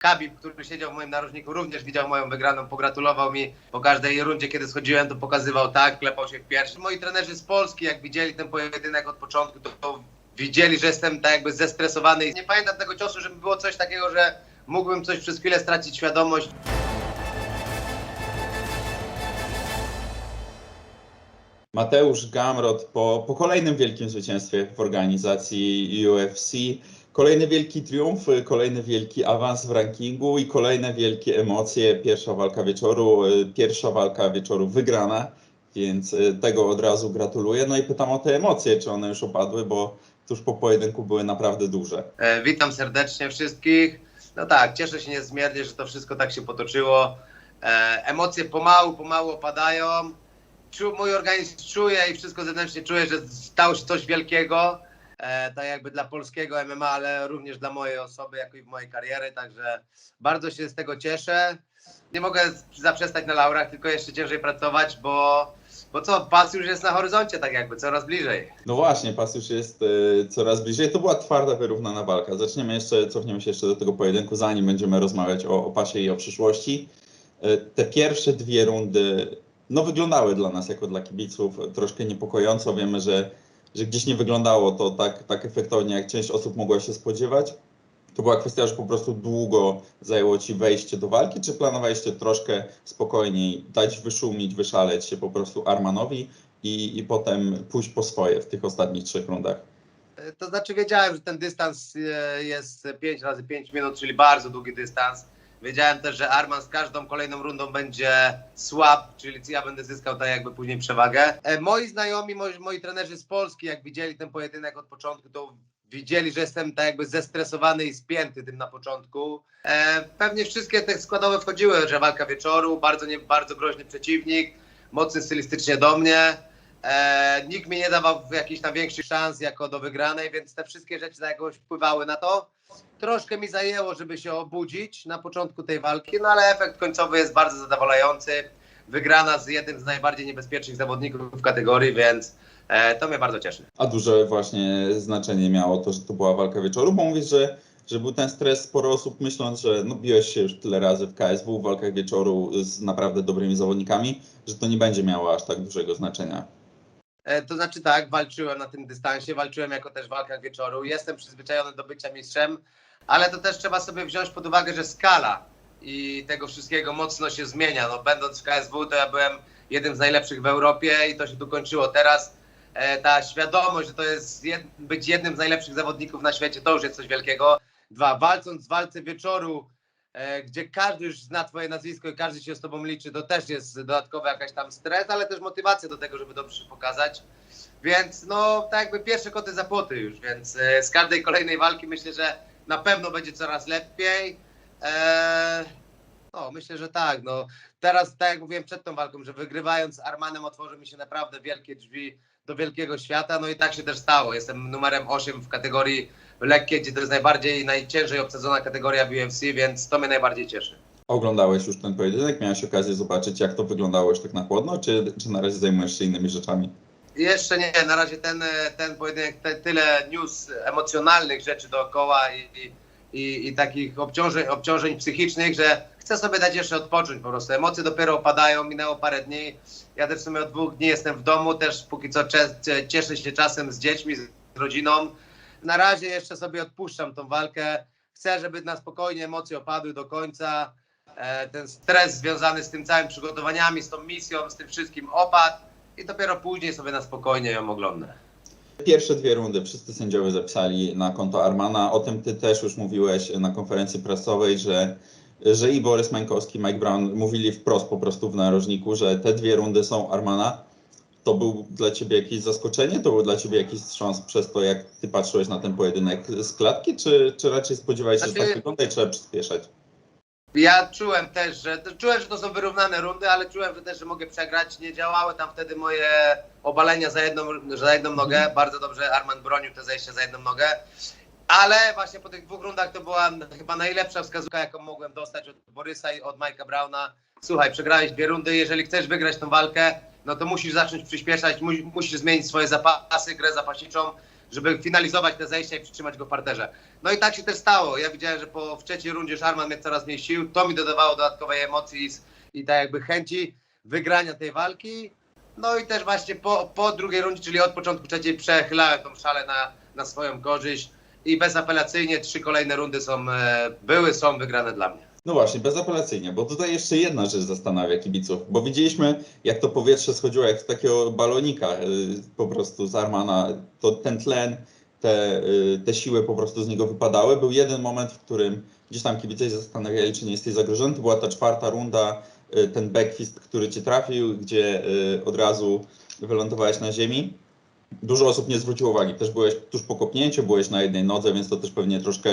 Kabib, który siedział w moim narożniku, również widział moją wygraną, pogratulował mi po każdej rundzie, kiedy schodziłem, to pokazywał tak, klepał się w piersi. Moi trenerzy z Polski, jak widzieli ten pojedynek od początku, to, widzieli, że jestem tak jakby zestresowany nie pamiętam tego ciosu, żeby było coś takiego, że mógłbym coś przez chwilę stracić świadomość. Mateusz Gamrot po, po kolejnym wielkim zwycięstwie w organizacji UFC. Kolejny wielki triumf, kolejny wielki awans w rankingu i kolejne wielkie emocje. Pierwsza walka wieczoru, y, pierwsza walka wieczoru wygrana, więc y, tego od razu gratuluję. No i pytam o te emocje, czy one już opadły, bo tuż po pojedynku były naprawdę duże. E, witam serdecznie wszystkich. No tak, cieszę się niezmiernie, że to wszystko tak się potoczyło. E, emocje pomału, pomału opadają. Mój organizm czuje i wszystko zewnętrznie czuje, że stało się coś wielkiego. E, tak jakby dla polskiego MMA, ale również dla mojej osoby, jako i w mojej kariery. Także bardzo się z tego cieszę. Nie mogę zaprzestać na laurach, tylko jeszcze ciężej pracować, bo, bo co, pas już jest na horyzoncie, tak jakby, coraz bliżej. No właśnie, pas już jest y, coraz bliżej. To była twarda, wyrównana walka. Zaczniemy jeszcze, cofniemy się jeszcze do tego pojedynku, zanim będziemy rozmawiać o, o pasie i o przyszłości. Y, te pierwsze dwie rundy, no wyglądały dla nas, jako dla kibiców, troszkę niepokojąco. Wiemy, że, że gdzieś nie wyglądało to tak, tak efektownie, jak część osób mogła się spodziewać. To była kwestia, że po prostu długo zajęło Ci wejście do walki, czy planowaliście troszkę spokojniej dać wyszumić, wyszaleć się po prostu Armanowi i, i potem pójść po swoje w tych ostatnich trzech rundach? To znaczy wiedziałem, że ten dystans e, jest 5 razy 5 minut, czyli bardzo długi dystans. Wiedziałem też, że Arman z każdą kolejną rundą będzie słab, czyli ja będę zyskał tak jakby później przewagę. E, Moi znajomi, moi, moi trenerzy z Polski, jak widzieli ten pojedynek od początku, to widzieli, że jestem tak jakby zestresowany i spięty tym na początku. E, pewnie wszystkie te składowe wchodziły, że walka wieczoru, bardzo, nie, bardzo groźny przeciwnik, mocny stylistycznie do mnie. E, nikt mi nie dawał jakichś tam większych szans jako do wygranej, więc te wszystkie rzeczy jakoś wpływały na to. Troszkę mi zajęło, żeby się obudzić na początku tej walki, no ale efekt końcowy jest bardzo zadowalający. Wygrana z jednym z najbardziej niebezpiecznych zawodników w kategorii, więc e, to mnie bardzo cieszy. A duże właśnie znaczenie miało to, że to była walka wieczoru, bo mówisz, że, że był ten stres, sporo osób myśląc, że no, biłeś się już tyle razy w KSW, w walkach wieczoru z naprawdę dobrymi zawodnikami, że to nie będzie miało aż tak dużego znaczenia. E, To znaczy tak, walczyłem na tym dystansie, walczyłem jako też w walkach wieczoru. Jestem przyzwyczajony do bycia mistrzem, ale to też trzeba sobie wziąć pod uwagę, że skala i tego wszystkiego mocno się zmienia. No, będąc w KSW, to ja byłem jednym z najlepszych w Europie i to się tu kończyło. Teraz e, ta świadomość, że to jest jed, być jednym z najlepszych zawodników na świecie, to już jest coś wielkiego. Dwa, walcząc w walce wieczoru, gdzie każdy już zna twoje nazwisko i każdy się z tobą liczy, to też jest dodatkowy jakaś tam stres, ale też motywacja do tego, żeby dobrze się pokazać. Więc no, tak jakby pierwsze koty za płoty już, więc e, z każdej kolejnej walki myślę, że na pewno będzie coraz lepiej. E, no, myślę, że tak. No, teraz, tak jak mówiłem przed tą walką, że wygrywając z Armanem otworzy mi się naprawdę wielkie drzwi do wielkiego świata, no i tak się też stało. Jestem numerem 8 w kategorii lekkiej, gdzie to jest najbardziej, najciężej obsadzona kategoria w UFC, więc to mnie najbardziej cieszy. Oglądałeś już ten pojedynek, miałeś okazję zobaczyć, jak to wyglądało już tak na chłodno, czy, czy na razie zajmujesz się innymi rzeczami? Jeszcze nie, na razie ten, ten pojedynek, te, tyle news emocjonalnych rzeczy dookoła i, i, i takich obciążeń, obciążeń psychicznych, że chcę sobie dać jeszcze odpocząć po prostu. Emocje dopiero opadają, minęło parę dni. Ja też w sumie od dwóch dni jestem w domu, też póki co cieszę się czasem z dziećmi, z rodziną. Na razie jeszcze sobie odpuszczam tą walkę. Chcę, żeby na spokojnie emocje opadły do końca. E, ten stres związany z tym całym przygotowaniami, z tą misją, z tym wszystkim opadł i dopiero później sobie na spokojnie ją oglądnę. Pierwsze dwie rundy wszyscy sędziowie zapisali na konto Armana. O tym ty też już mówiłeś na konferencji prasowej, że, że i Borys Mańkowski, Mike Brown mówili wprost po prostu w narożniku, że te dwie rundy są Armana. To był dla ciebie jakieś zaskoczenie? To był dla ciebie jakiś wstrząs przez to, jak ty patrzyłeś na ten pojedynek z klatki, czy, czy raczej spodziewałeś się, że Znaczy- tak wygląda i trzeba przyspieszać? Ja czułem też, że czułem, że to są wyrównane rundy, ale czułem że też, że mogę przegrać. Nie działały tam wtedy moje obalenia za jedną, za jedną nogę. Bardzo dobrze Arman bronił te zejścia za jedną nogę. Ale właśnie po tych dwóch rundach to była chyba najlepsza wskazówka, jaką mogłem dostać od Borysa i od Mike'a Browna. Słuchaj, przegrałeś dwie rundy, jeżeli chcesz wygrać tą walkę, no to musisz zacząć przyspieszać, mu- musisz zmienić swoje zapasy, grę zapasiczą. żeby finalizować te zejścia i przytrzymać go w parterze. No i tak się też stało. Ja widziałem, że po w trzeciej rundzie Szarman miał coraz mniej sił. To mi dodawało dodatkowej emocji i, i tak jakby chęci wygrania tej walki. No i też właśnie po, po drugiej rundzie, czyli od początku trzeciej, przechylałem tą szalę na, na swoją korzyść i bezapelacyjnie trzy kolejne rundy są, e, były, są wygrane dla mnie. No właśnie, bezapelacyjnie, bo tutaj jeszcze jedna rzecz zastanawia kibiców, bo widzieliśmy, jak to powietrze schodziło, jak z takiego balonika y, po prostu z Armana, to ten tlen, te, y, te siły po prostu z niego wypadały. Był jeden moment, w którym gdzieś tam kibice się zastanawiali, czy nie jesteś zagrożony, to była ta czwarta runda, ten backfist, który cię trafił, gdzie od razu wylądowałeś na ziemi. Dużo osób nie zwróciło uwagi, też byłeś tuż po kopnięciu, byłeś na jednej nodze, więc to też pewnie troszkę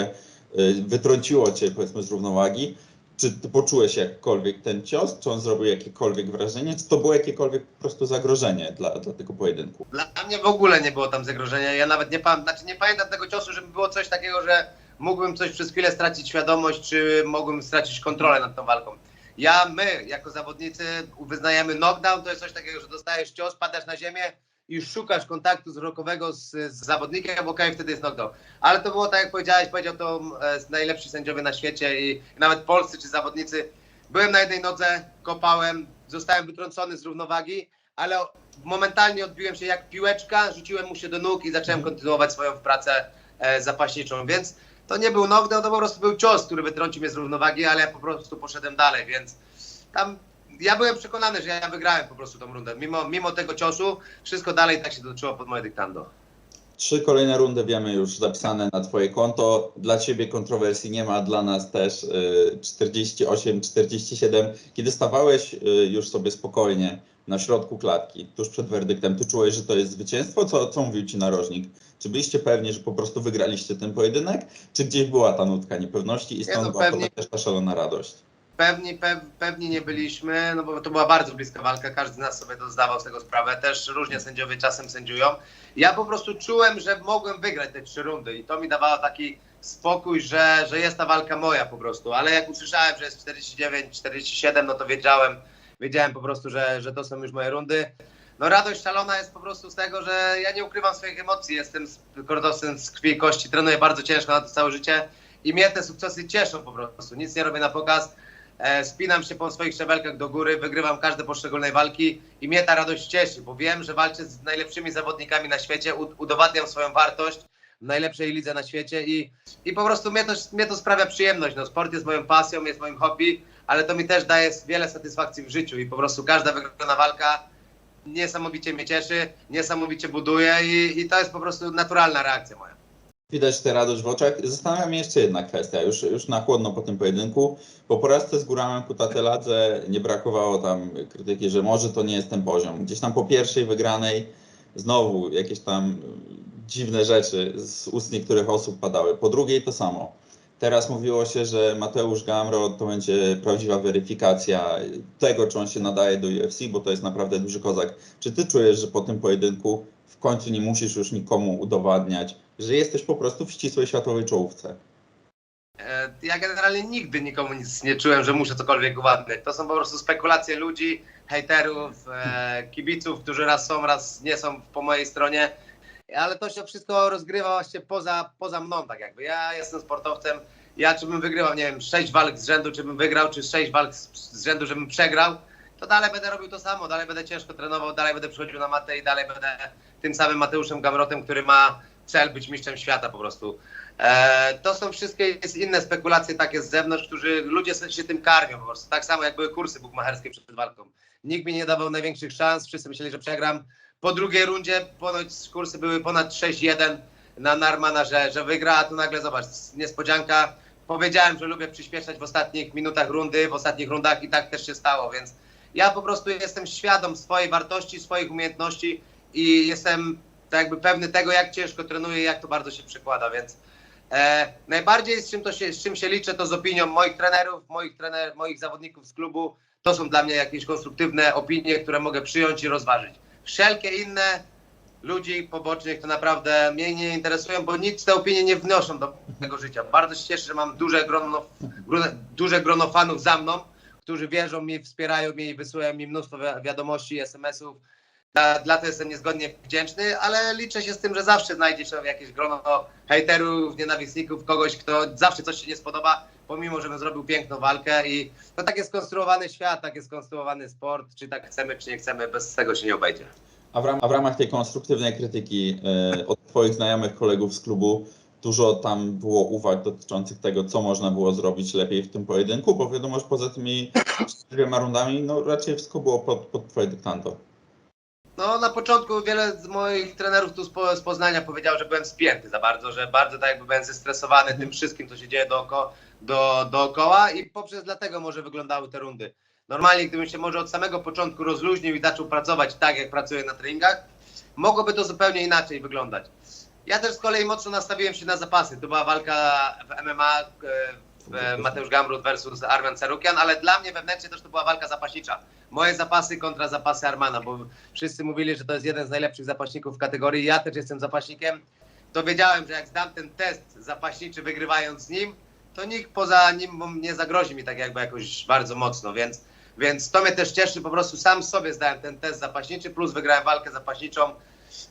y, wytrąciło cię powiedzmy z równowagi. Czy poczułeś jakkolwiek ten cios? Czy on zrobił jakiekolwiek wrażenie? Czy to było jakiekolwiek po prostu zagrożenie dla, dla tego pojedynku? Dla mnie w ogóle nie było tam zagrożenia. Ja nawet nie, znaczy nie pamiętam tego ciosu, żeby było coś takiego, że mógłbym coś przez chwilę stracić świadomość, czy mogłem stracić kontrolę nad tą walką. Ja, my, jako zawodnicy, wyznajemy knockdown, to jest coś takiego, że dostajesz cios, padasz na ziemię i szukasz kontaktu wzrokowego z, z zawodnikiem, okej, wtedy jest knockdown. Ale to było tak, jak powiedziałeś, powiedział to e, najlepsi sędziowie na świecie i nawet polscy czy zawodnicy. Byłem na jednej nodze, kopałem, zostałem wytrącony z równowagi, ale momentalnie odbiłem się jak piłeczka, rzuciłem mu się do nóg i zacząłem kontynuować swoją pracę e, zapaśniczą, więc to nie był knockdown, to po prostu był cios, który wytrącił mnie z równowagi, ale ja po prostu poszedłem dalej, więc tam ja byłem przekonany, że ja wygrałem po prostu tą rundę. Mimo, mimo tego ciosu, wszystko dalej tak się toczyło pod moje dyktando. Trzy kolejne rundy wiemy już zapisane na Twoje konto. Dla Ciebie kontrowersji nie ma, dla nas też y, 48-47. Kiedy stawałeś y, już sobie spokojnie na środku klatki, tuż przed werdyktem, Ty czułeś, że to jest zwycięstwo? Co, co mówił Ci narożnik? Czy byliście pewni, że po prostu wygraliście ten pojedynek? Czy gdzieś była ta nutka niepewności i stąd no była pewnie. to też ta szalona radość? Pewni, pew, pewni nie byliśmy, no bo to była bardzo bliska walka, każdy z nas sobie to zdawał z tego sprawę, też różnie sędziowie czasem sędziują. Ja po prostu czułem, że mogłem wygrać te trzy rundy i to mi dawało taki spokój, że, że jest ta walka moja po prostu, ale jak usłyszałem, że jest 49, 47, no to wiedziałem, wiedziałem po prostu, że, że to są już moje rundy. No radość szalona jest po prostu z tego, że ja nie ukrywam swoich emocji, jestem kordowcem z krwi i kości, trenuję bardzo ciężko na to całe życie i mnie te sukcesy cieszą po prostu, nic nie robię na pokaz, spinam się po swoich szczebelkach do góry, wygrywam każde poszczególne walki i mnie ta radość cieszy, bo wiem, że walczę z najlepszymi zawodnikami na świecie, udowadniam swoją wartość w najlepszej lidze na świecie i, i po prostu mnie to, mnie to sprawia przyjemność. No, sport jest moją pasją, jest moim hobby, ale to mi też daje wiele satysfakcji w życiu i po prostu każda wygrana walka niesamowicie mnie cieszy, niesamowicie buduje i, i to jest po prostu naturalna reakcja moja. Widać tę radość w oczach. Zastanawia mnie jeszcze jedna kwestia, już, już na chłodno po tym pojedynku. Po porażce z Góramem Kutateladze nie brakowało tam krytyki, że może to nie jest ten poziom. Gdzieś tam po pierwszej wygranej znowu jakieś tam dziwne rzeczy z ust niektórych osób padały. Po drugiej to samo. Teraz mówiło się, że Mateusz Gamro to będzie prawdziwa weryfikacja tego, czy on się nadaje do UFC, bo to jest naprawdę duży kozak. Czy ty czujesz, że po tym pojedynku w końcu nie musisz już nikomu udowadniać, że jesteś po prostu w ścisłej światowej czołówce? E, Ja generalnie nigdy nikomu nic nie czułem, że muszę cokolwiek uwadniać. To są po prostu spekulacje ludzi, hejterów, e, kibiców, którzy raz są, raz nie są po mojej stronie. Ale to się wszystko rozgrywa właśnie poza, poza mną, tak jakby. Ja jestem sportowcem. Ja czy bym wygrywał, nie wiem, sześć walk z rzędu, czy bym wygrał, czy sześć walk z, z rzędu, żebym przegrał, to dalej będę robił to samo, dalej będę ciężko trenował, dalej będę przychodził na matę i dalej będę tym samym Mateuszem Gamrotem, który ma cel być mistrzem świata po prostu. E, to są wszystkie inne spekulacje takie z zewnątrz, którzy ludzie się tym karmią po prostu. Tak samo jak były kursy bukmacherskie przed walką. Nikt mi nie dawał największych szans, wszyscy myśleli, że przegram. Po drugiej rundzie ponoć kursy były ponad 6-1 na Narmana, że, że wygra, a tu nagle zobacz, niespodzianka. Powiedziałem, że lubię przyspieszać w ostatnich minutach rundy, w ostatnich rundach i tak też się stało, więc ja po prostu jestem świadom swojej wartości, swoich umiejętności i jestem tak jakby pewny tego, jak ciężko trenuję i jak to bardzo się przekłada, więc e, najbardziej z czym, to się, z czym się liczę, to z opinią moich trenerów, moich, trener, moich zawodników z klubu. To są dla mnie jakieś konstruktywne opinie, które mogę przyjąć i rozważyć. Wszelkie inne ludzi pobocznych to naprawdę mnie nie interesują, bo nic te opinie nie wnoszą do mojego życia. Bardzo się cieszę, że mam duże grono, duże grono fanów za mną, którzy wierzą mi, wspierają mnie i wysyłają mi mnóstwo wi- wiadomości, SMS-ów. Dla, dla to jestem niezgodnie wdzięczny, ale liczę się z tym, że zawsze znajdzie się jakieś grono hejterów, nienawistników, kogoś, kto zawsze coś się nie spodoba, pomimo, że zrobił piękną walkę i to tak jest skonstruowany świat, tak jest skonstruowany sport, czy tak chcemy, czy nie chcemy, bez tego się nie obejdzie. A w, ram, a w ramach tej konstruktywnej krytyki e, od Twoich znajomych kolegów z klubu dużo tam było uwag dotyczących tego, co można było zrobić lepiej w tym pojedynku, bo wiadomo, że poza tymi dwiema rundami, no raczej wszystko było pod, pod Twoje dyktando. No na początku wiele z moich trenerów tu z, po, z Poznania powiedział, że byłem spięty za bardzo, że bardzo tak jakby byłem zestresowany tym wszystkim, co się dzieje dooko, do, dookoła i poprzez dlatego może wyglądały te rundy. Normalnie gdybym się może od samego początku rozluźnił i zaczął pracować tak, jak pracuję na treningach, mogłoby to zupełnie inaczej wyglądać. Ja też z kolei mocno nastawiłem się na zapasy. To była walka w MMA, e, Mateusz Gamrot versus Arman Sarukian, ale dla mnie wewnętrznie też to była walka zapaśnicza. Moje zapasy kontra zapasy Armana, bo wszyscy mówili, że to jest jeden z najlepszych zapaśników w kategorii. Ja też jestem zapaśnikiem. To wiedziałem, że jak zdam ten test zapaśniczy wygrywając z nim, to nikt poza nim nie zagrozi mi tak jakby jakoś bardzo mocno, więc, więc to mnie też cieszy. Po prostu sam sobie zdałem ten test zapaśniczy, plus wygrałem walkę zapaśniczą.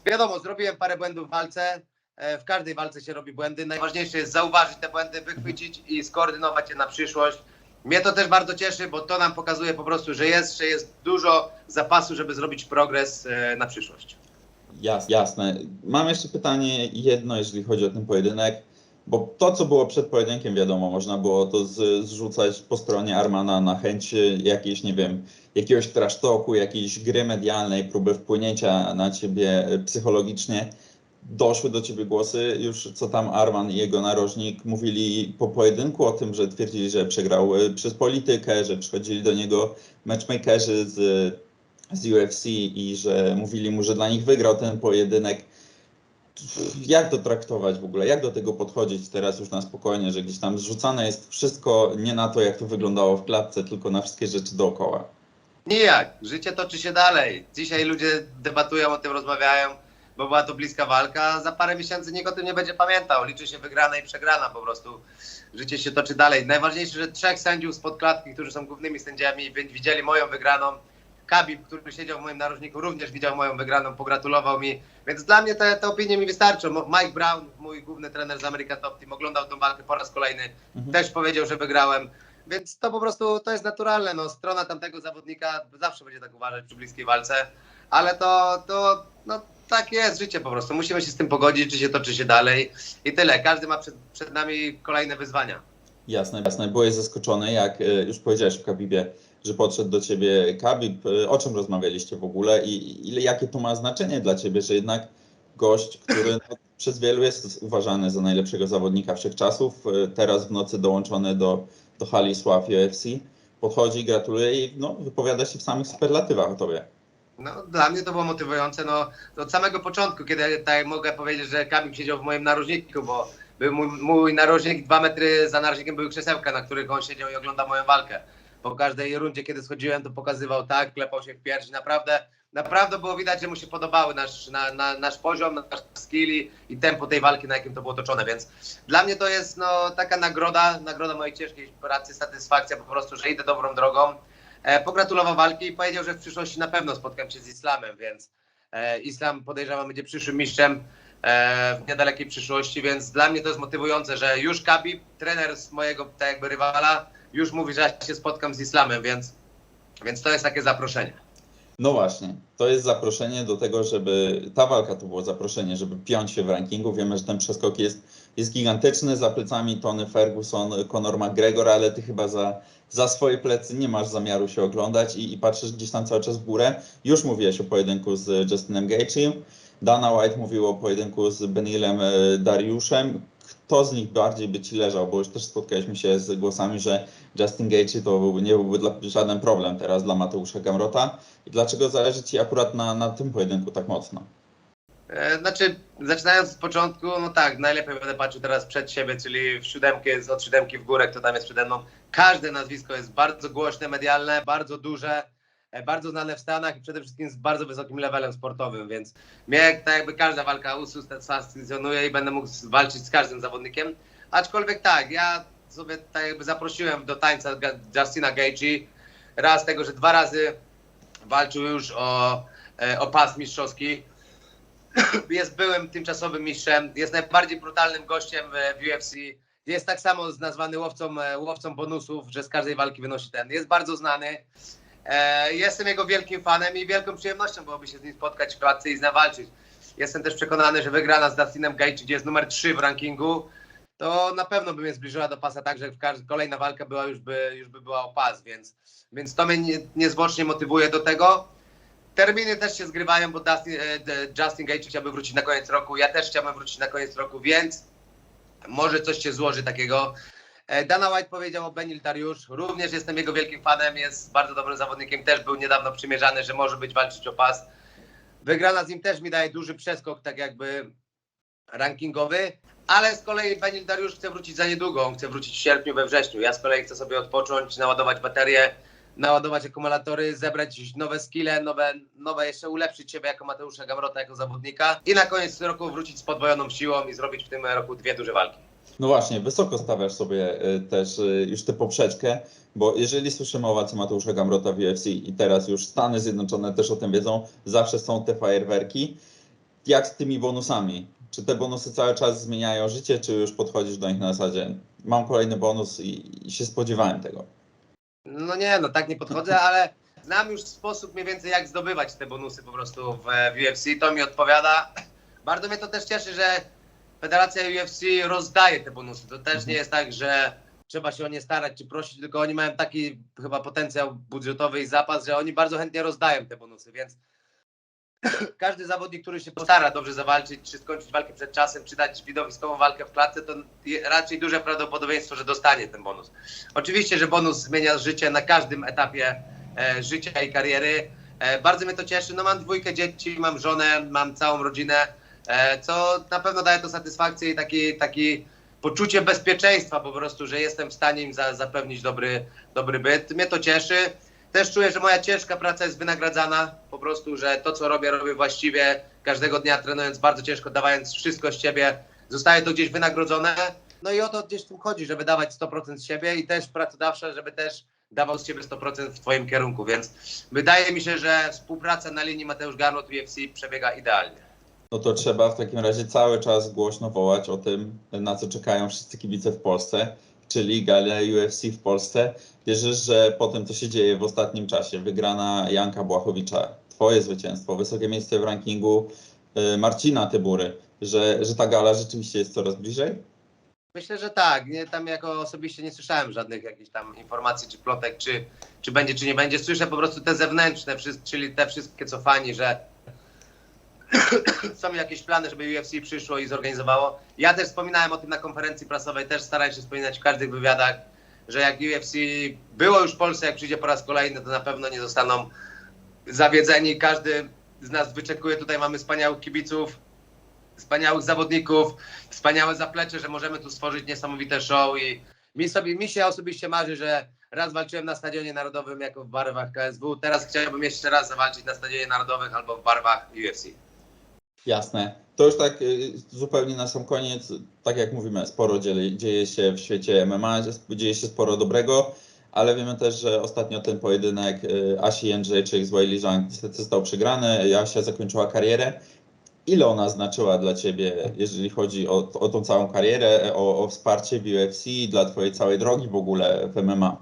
Wiadomo, zrobiłem parę błędów w walce. E, W każdej walce się robi błędy. Najważniejsze jest zauważyć te błędy, wychwycić i skoordynować je na przyszłość. Mnie to też bardzo cieszy, bo to nam pokazuje po prostu, że jest, że jest dużo zapasu, żeby zrobić progres e, na przyszłość. Jas, jasne. Mam jeszcze pytanie jedno, jeżeli chodzi o ten pojedynek, bo to, co było przed pojedynkiem, wiadomo, można było to z, zrzucać po stronie Armana na chęć jakiejś, nie wiem, jakiegoś trash talku, jakiejś gry medialnej, próby wpłynięcia na ciebie psychologicznie. Doszły do ciebie głosy już, co tam Arman i jego narożnik mówili po pojedynku o tym, że twierdzili, że przegrał y, przez politykę, że przychodzili do niego matchmakerzy z z UFC i że mówili mu, że dla nich wygrał ten pojedynek. Jak to traktować w ogóle? Jak do tego podchodzić teraz już na spokojnie, że gdzieś tam zrzucane jest wszystko nie na to, jak to wyglądało w klatce, tylko na wszystkie rzeczy dookoła? Nijak. Życie toczy się dalej. Dzisiaj ludzie debatują o tym, rozmawiają, bo była to bliska walka. Za parę miesięcy nikt o tym nie będzie pamiętał. Liczy się wygrana i przegrana po prostu. Życie się toczy dalej. Najważniejsze, że trzech sędziów spod klatki, którzy są głównymi sędziami, wi- widzieli moją wygraną. Kabib, który siedział w moim narożniku, również widział moją wygraną, pogratulował mi. Więc dla mnie te, te opinie mi wystarczą. Mike Brown, mój główny trener z American Top Team, oglądał tę walkę po raz kolejny. Mhm. Też powiedział, że wygrałem. Więc to po prostu to jest naturalne. No, strona tamtego zawodnika zawsze będzie tak uważać przy bliskiej walce, ale to, to no, tak jest życie po prostu. Musimy się z tym pogodzić, czy się toczy się dalej i tyle. Każdy ma przed, przed nami kolejne wyzwania. Jasne, jasne. Byłeś zaskoczony, jak e, już powiedziałeś w Kabibie, że podszedł do ciebie Kabib. E, O czym rozmawialiście w ogóle i ile, jakie to ma znaczenie dla ciebie, że jednak gość, który no, przez wielu jest uważany za najlepszego zawodnika wszechczasów, e, teraz w nocy dołączony do, do hali sław UFC, podchodzi, gratuluje i no, wypowiada się w samych superlatywach o tobie. No, dla mnie to było motywujące no, od samego początku, kiedy tak mogę powiedzieć, że Kamil siedział w moim narożniku, bo był mój, mój narożnik, dwa metry za narożnikiem były krzesełka, na których on siedział i oglądał moją walkę. Po każdej rundzie, kiedy schodziłem, to pokazywał tak, klepał się w pierś. Naprawdę, naprawdę było widać, że mu się podobały nasz, na, na, nasz poziom, nasz skill i, i tempo tej walki, na jakim to było toczone. Więc dla mnie to jest no, taka nagroda, nagroda mojej ciężkiej pracy, satysfakcja po prostu, że idę dobrą drogą. E, pogratulował walki i powiedział, że w przyszłości na pewno spotkam się z Islamem, więc e, Islam podejrzewam będzie przyszłym mistrzem e, w niedalekiej przyszłości, więc dla mnie to jest motywujące, że już Khabib, trener z mojego tak jakby rywala, już mówi, że ja się spotkam z Islamem, więc, więc to jest takie zaproszenie. No właśnie, to jest zaproszenie do tego, żeby ta walka to było zaproszenie, żeby piąć się w rankingu. Wiemy, że ten przeskok jest, jest gigantyczny. Za plecami Tony Ferguson, Conor McGregor, ale ty chyba za, za swoje plecy nie masz zamiaru się oglądać i, i patrzysz gdzieś tam cały czas w górę. Już mówiłeś o pojedynku z Justinem Gaethjem. Dana White mówił o pojedynku z Benilem e, Dariuszem. Kto z nich bardziej by ci leżał? Bo już też spotkaliśmy się z głosami, że Justin Gaethje to byłby, nie byłby dla, żaden problem teraz dla Mateusza Gamrota. I dlaczego zależy Ci akurat na, na tym pojedynku tak mocno? E, Znaczy, zaczynając od początku, no tak, najlepiej będę patrzył teraz przed siebie, czyli w siódemkę, z od siódemki w górę, kto tam jest przede mną. Każde nazwisko jest bardzo głośne, medialne, bardzo duże, e, bardzo znane w Stanach i przede wszystkim z bardzo wysokim levelem sportowym, więc mnie tak jakby każda walka usatysfakcjonuje i będę mógł walczyć z każdym zawodnikiem. Aczkolwiek tak, ja sobie tak jakby zaprosiłem do tańca Justina Gaethje, raz tego, że dwa razy walczył już o e, o pas mistrzowski. Jest byłym tymczasowym mistrzem, jest najbardziej brutalnym gościem w w UFC. Jest tak samo nazwany łowcą, e, łowcą bonusów, że z każdej walki wynosi ten. Jest bardzo znany. E, Jestem jego wielkim fanem i wielką przyjemnością byłoby się z nim spotkać w klatce i z nim walczyć. Jestem też przekonany, że wygrana z Dustinem Gage, gdzie jest numer 3 w rankingu, to na pewno by mnie zbliżyła do pasa tak, że kolejna walka była już by, już by była o pas, więc, więc to mnie nie, niezwłocznie motywuje do tego. Terminy też się zgrywają, bo Dustin, e, Justin Gage chciałby wrócić na koniec roku, ja też chciałbym wrócić na koniec roku, więc może coś się złoży takiego. E, Dana White powiedział o Benil Dariusz, również jestem jego wielkim fanem, jest bardzo dobrym zawodnikiem, też był niedawno przymierzany, że może być walczyć o pas. Wygrana z nim też mi daje duży przeskok, tak jakby rankingowy, ale z kolei Benil Dariusz chce wrócić za niedługo, on chce wrócić w sierpniu, we wrześniu. Ja z kolei chcę sobie odpocząć, naładować baterię, naładować akumulatory, zebrać nowe skille, nowe, nowe jeszcze ulepszyć siebie jako Mateusza Gamrota, jako zawodnika i na koniec roku wrócić z podwojoną siłą i zrobić w tym roku dwie duże walki. No właśnie, wysoko stawiasz sobie y, też y, już tę poprzeczkę, bo jeżeli słyszymy owację Mateusza Gamrota w UFC i teraz już Stany Zjednoczone też o tym wiedzą, zawsze są te fajerwerki. Jak z tymi bonusami? Czy te bonusy cały czas zmieniają życie, czy już podchodzisz do nich na zasadzie mam kolejny bonus i, i się spodziewałem tego? No nie, no tak nie podchodzę, ale znam już sposób mniej więcej jak zdobywać te bonusy po prostu w, w UFC, to mi odpowiada. Bardzo mnie to też cieszy, że Federacja UFC rozdaje te bonusy. To też nie jest tak, że trzeba się o nie starać czy prosić, tylko oni mają taki chyba potencjał budżetowy i zapas, że oni bardzo chętnie rozdają te bonusy, więc każdy zawodnik, który się postara dobrze zawalczyć, czy skończyć walkę przed czasem, czy dać widowiskową walkę w klatce, to raczej duże prawdopodobieństwo, że dostanie ten bonus. Oczywiście, że bonus zmienia życie na każdym etapie e, życia i kariery. E, bardzo mnie to cieszy. No mam dwójkę dzieci, mam żonę, mam całą rodzinę, e, co na pewno daje to satysfakcję i taki, taki poczucie bezpieczeństwa po prostu, że jestem w stanie im za, zapewnić dobry, dobry byt. Mnie to cieszy. Też czuję, że moja ciężka praca jest wynagradzana. Po prostu, że to, co robię, robię właściwie. Każdego dnia trenując bardzo ciężko, dawając wszystko z siebie, zostaje to gdzieś wynagrodzone. No i o to gdzieś tym chodzi, żeby dawać 100% z siebie i też pracodawca, żeby też dawał z siebie 100% w Twoim kierunku. Więc wydaje mi się, że współpraca na linii Mateusz Garnot UFC przebiega idealnie. No to trzeba w takim razie cały czas głośno wołać o tym, na co czekają wszyscy kibice w Polsce, czyli gala UFC w Polsce. Wierzysz, że po tym, co się dzieje w ostatnim czasie, wygrana Janka Błachowicza, twoje zwycięstwo, wysokie miejsce w rankingu y, Marcina Tybury, że, że ta gala rzeczywiście jest coraz bliżej? Myślę, że tak. Nie, tam jako osobiście nie słyszałem żadnych jakichś tam informacji czy plotek, czy, czy będzie, czy nie będzie. Słyszę po prostu te zewnętrzne, czyli te wszystkie co fani, że są jakieś plany, żeby UFC przyszło i zorganizowało. Ja też wspominałem o tym na konferencji prasowej, też starałem się wspominać w każdych wywiadach, że jak UFC było już w Polsce, jak przyjdzie po raz kolejny, to na pewno nie zostaną zawiedzeni. Każdy z nas wyczekuje, tutaj mamy wspaniałych kibiców, wspaniałych zawodników, wspaniałe zaplecze, że możemy tu stworzyć niesamowite show i mi, sobie, mi się osobiście marzy, że raz walczyłem na Stadionie Narodowym jako w barwach KSW, teraz chciałbym jeszcze raz zawalczyć na Stadionie Narodowych albo w barwach UFC. Jasne. To już tak y, zupełnie na sam koniec, tak jak mówimy, sporo dzieje, dzieje się w świecie MMA, dzieje się sporo dobrego, ale wiemy też, że ostatnio ten pojedynek y, Asi Jędrzejczyk z Weili Zhang niestety został przegrany. Asia zakończyła karierę. Ile ona znaczyła dla Ciebie, jeżeli chodzi o, o tą całą karierę, o, o wsparcie w UFC, dla Twojej całej drogi w ogóle w MMA?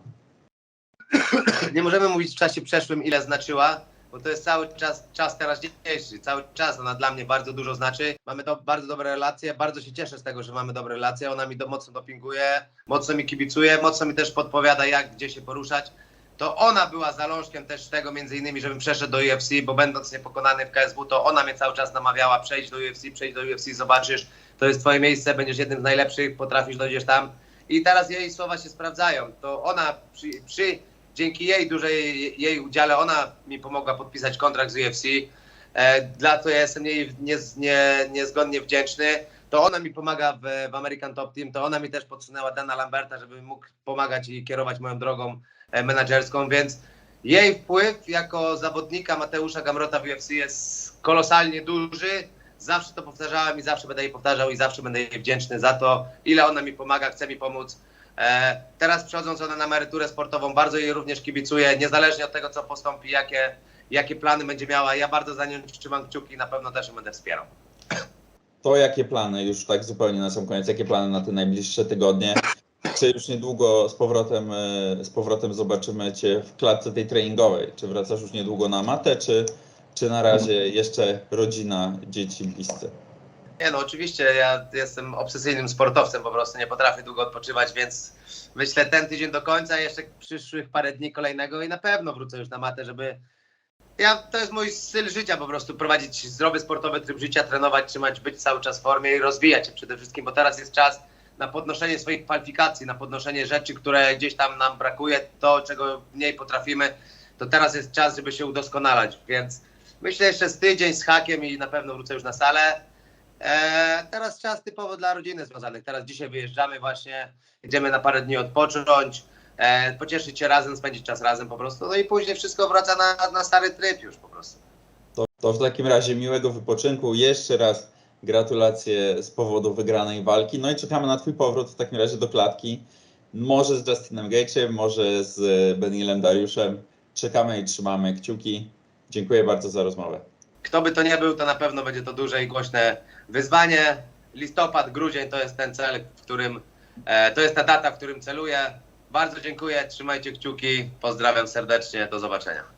Nie możemy mówić w czasie przeszłym, ile znaczyła, bo to jest cały czas, czas teraźniejszy. Cały czas ona dla mnie bardzo dużo znaczy. Mamy do, bardzo dobre relacje. Bardzo się cieszę z tego, że mamy dobre relacje. Ona mi do, mocno dopinguje, mocno mi kibicuje, mocno mi też podpowiada, jak, gdzie się poruszać. To ona była zalążkiem też tego, między innymi, żebym przeszedł do UFC, bo będąc niepokonany w KSW, to ona mnie cały czas namawiała, przejdź do UFC, przejdź do UFC, zobaczysz, to jest twoje miejsce, będziesz jednym z najlepszych, potrafisz, dojdziesz tam. I teraz jej słowa się sprawdzają. To ona przy, przy dzięki jej dużej jej udziale ona mi pomogła podpisać kontrakt z UFC. E, dla to ja jestem jej nie, nie, niezgodnie wdzięczny. To ona mi pomaga w, w American Top Team, to ona mi też podsunęła Dana Lamberta, żeby mógł pomagać i kierować moją drogą e, menadżerską, więc jej wpływ jako zawodnika Mateusza Gamrota w UFC jest kolosalnie duży. Zawsze to powtarzałem i zawsze będę jej powtarzał i zawsze będę jej wdzięczny za to, ile ona mi pomaga, chce mi pomóc. E, teraz przechodząc na emeryturę sportową, bardzo jej również kibicuję, niezależnie od tego, co postąpi, jakie, jakie plany będzie miała. Ja bardzo za nią trzymam kciuki i na pewno też ją będę wspierał. To jakie plany, już tak zupełnie na sam koniec, jakie plany na te najbliższe tygodnie? Czy już niedługo z powrotem, e, z powrotem zobaczymy Cię w klatce tej treningowej? Czy wracasz już niedługo na matę, czy, czy na razie jeszcze rodzina, dzieci, bliscy? Nie no, oczywiście ja jestem obsesyjnym sportowcem, po prostu nie potrafię długo odpoczywać, więc myślę ten tydzień do końca, jeszcze przyszłych parę dni kolejnego i na pewno wrócę już na matę, żeby... Ja, to jest mój styl życia po prostu, prowadzić zdrowy sportowy tryb życia, trenować, trzymać, być cały czas w formie i rozwijać się przede wszystkim, bo teraz jest czas na podnoszenie swoich kwalifikacji, na podnoszenie rzeczy, które gdzieś tam nam brakuje, to czego mniej potrafimy, to teraz jest czas, żeby się udoskonalać, więc myślę jeszcze z tydzień z hakiem i na pewno wrócę już na salę. E, teraz czas typowo dla rodziny związanych. Teraz dzisiaj wyjeżdżamy właśnie, jedziemy na parę dni odpocząć, e, pocieszyć się razem, spędzić czas razem po prostu. No i później wszystko wraca na, na stary tryb już po prostu. To, to w takim razie miłego wypoczynku. Jeszcze raz gratulacje z powodu wygranej walki. No i czekamy na Twój powrót w takim razie do klatki. Może z Justinem Gage'em, może z Benilem Dariuszem. Czekamy i trzymamy kciuki. Dziękuję bardzo za rozmowę. Kto by to nie był, to na pewno będzie to duże i głośne wyzwanie. Listopad, grudzień to jest ten cel, w którym, e, to jest ta data, w którym celuję. Bardzo dziękuję, trzymajcie kciuki, pozdrawiam serdecznie, do zobaczenia.